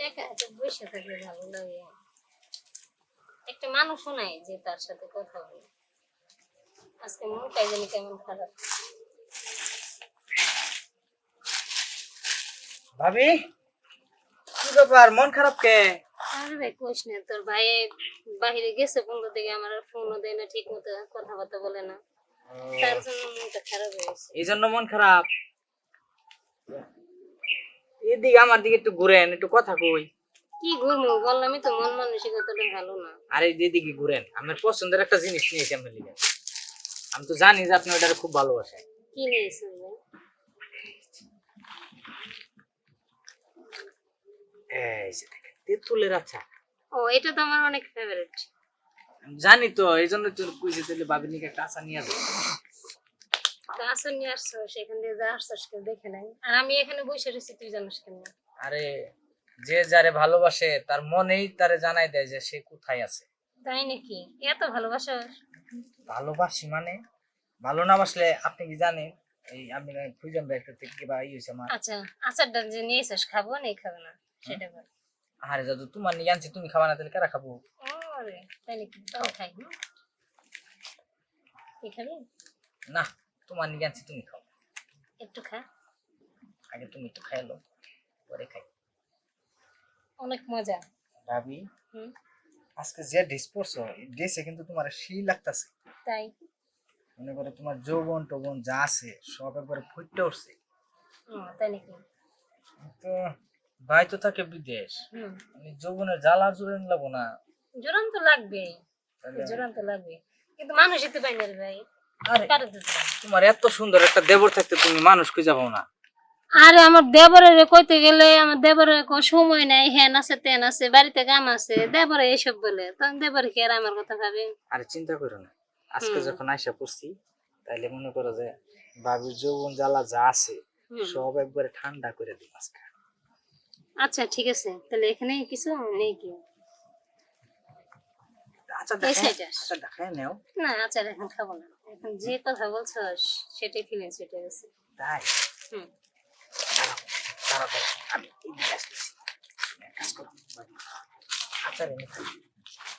একা একা বসে থাকলে ভালো লাগে একটা মানুষও নাই যে তার সাথে কথা বলে। আজকে মনটাই জানি কেমন খারাপ। ভাবি কি ব্যাপার? মন খারাপ কে? আরে ভাই কোশ না তোর ভাই বাহিরে গেছে পনেরো দিকে আমার ফোনও দেয় না ঠিক মতো কথাবার্তা বলে না। তার জন্য মনটা খারাপ হয়ে গেছে। এই জন্য মন খারাপ? এদিকে আমার দিকে একটু ঘুরেন একটু কথা কই। কি ঘুরবো বললামই তো মন মানসিকতাটা ভালো না। আরে এদিকে ঘুরেন আমার পছন্দের একটা জিনিস নিয়েছি আমার লিগে। আমি তো জানি যে আপনি ওটা খুব ভালোবাসেন। কি এই যে দেখেন তেঁতুলের ও এটা তো আমার অনেক ফেভারিট জানি তো এই জন্য তোর কইছি তাহলে ভাবির নিকে একটা আশা নিয়ে যাব তো আসন নিয়ে আসছো সেখান দিয়ে যা আসছিস কেউ দেখে নাই আর আমি এখানে বসে রয়েছি তুই জানিস কেন আরে যে যারে ভালোবাসে তার মনেই তারে জানাই দেয় যে সে কোথায় আছে। তাই নাকি? এত ভালোবাসা ভালোবাসি মানে? ভালো না বাসলে আপনি কি জানেন? এই আমি না একটা থেকে ই আমার? আচ্ছা আচারটা যে নিয়ে এসিস খাব না খাবে না সেটা বল। আরে যাদু তোমার নিয়ে আনছি তুমি খাবা না তাহলে কারা খাব? ওরে তাই নাকি? তাও খাই? তুই খাবি না। তোমার নিয়ে আনছি তুমি খাও। একটু খা। আগে তুমি একটু খাই লো পরে খাই। অনেক মজা। ভাবি হুম। আজকে যে ড্রেস পরছো ড্রেসে কিন্তু তোমার সেই লাগতাছে। তাই? মনে করে তোমার যৌবন টৌবন যা আছে সব একবারে ফুটতে উঠছে। তাই নাকি? তো ভাই তো থাকে বিদেশ। মানে যৌবনের জ্বালা জুড়ে লাগবো না। জোরান তো লাগবে জোরান তো লাগবে কিন্তু মানুষ তো পাই না রে ভাই। তোমার এত সুন্দর একটা দেবর থাকতে তুমি মানুষ খুঁজে পাও না। আরে আমার দেবরের কইতে গেলে আমার দেবরের কো সময় নাই হ্যান আছে তেন আছে বাড়িতে কাম আছে দেবরে এইসব বলে। তখন দেবরে কি আর আমার কথা ভাবে? আরে চিন্তা করো না। আজকে। যখন আইসা পড়ছি তাইলে মনে করো যে বাবির যৌবন জ্বালা যা আছে সব একবারে ঠান্ডা করে দিই আজকে। আচ্ছা ঠিক আছে। তাহলে এখানে কিছু? নেই কি? আচ্ছা এই। আচ্ছা দেখাই নেও। না আচার এখন খাব না। এখন যে কথা বলছো সেটাই ফিলিংস উঠে গেছে। তাই? হুম। আমি এইদিকে আসতেছি। তুমি এক কাজ করো। আচ্ছা